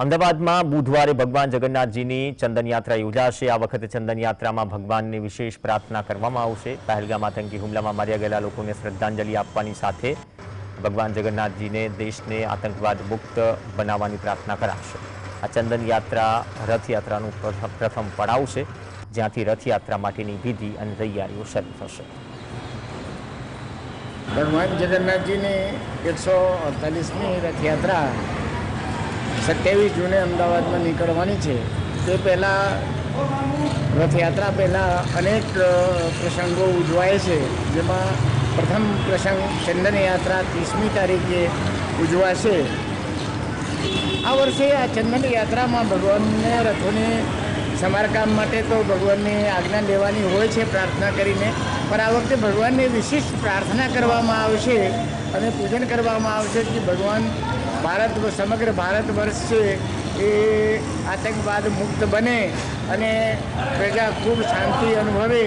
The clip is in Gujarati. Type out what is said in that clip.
અમદાવાદમાં બુધવારે ભગવાન જગન્નાથજીની ચંદન યાત્રા યોજાશે. આ વખતે ચંદનયાત્રામાં ભગવાનની વિશેષ પ્રાર્થના કરવામાં આવશે. પહેલગામ આતંકી હુમલામાં માર્યા ગયેલા લોકોને શ્રદ્ધાંજલિ આપવાની સાથે ભગવાન જગન્નાથજીને દેશને આતંકવાદ મુક્ત બનાવવાની પ્રાર્થના કરાશે. આ ચંદન યાત્રા રથયાત્રાનું પ્રથમ પડાવ છે, જ્યાંથી રથયાત્રા માટેની વિધિ અને તૈયારીઓ શરૂ થશે. ભગવાન જગન્નાથજીની એકસો અડતાલીસમી રથયાત્રા સત્યાવીસ જૂને અમદાવાદમાં નીકળવાની છે. તે પહેલાં રથયાત્રા પહેલાં અનેક પ્રસંગો ઉજવાય છે. જેમાં પ્રથમ પ્રસંગ ચંદન યાત્રા ત્રીસમી તારીખે ઉજવાશે. આ વર્ષે આ ચંદન યાત્રામાં ભગવાનને રથોને સમારકામ માટે તો ભગવાનની આજ્ઞા લેવાની હોય છે પ્રાર્થના કરીને, પણ આ વખતે ભગવાનની વિશિષ્ટ પ્રાર્થના કરવામાં આવશે અને પૂજન કરવામાં આવશે કે ભગવાન ભારત સમગ્ર ભારત વર્ષ છે એ આતંકવાદ મુક્ત બને અને પ્રજા ખૂબ શાંતિ અનુભવે.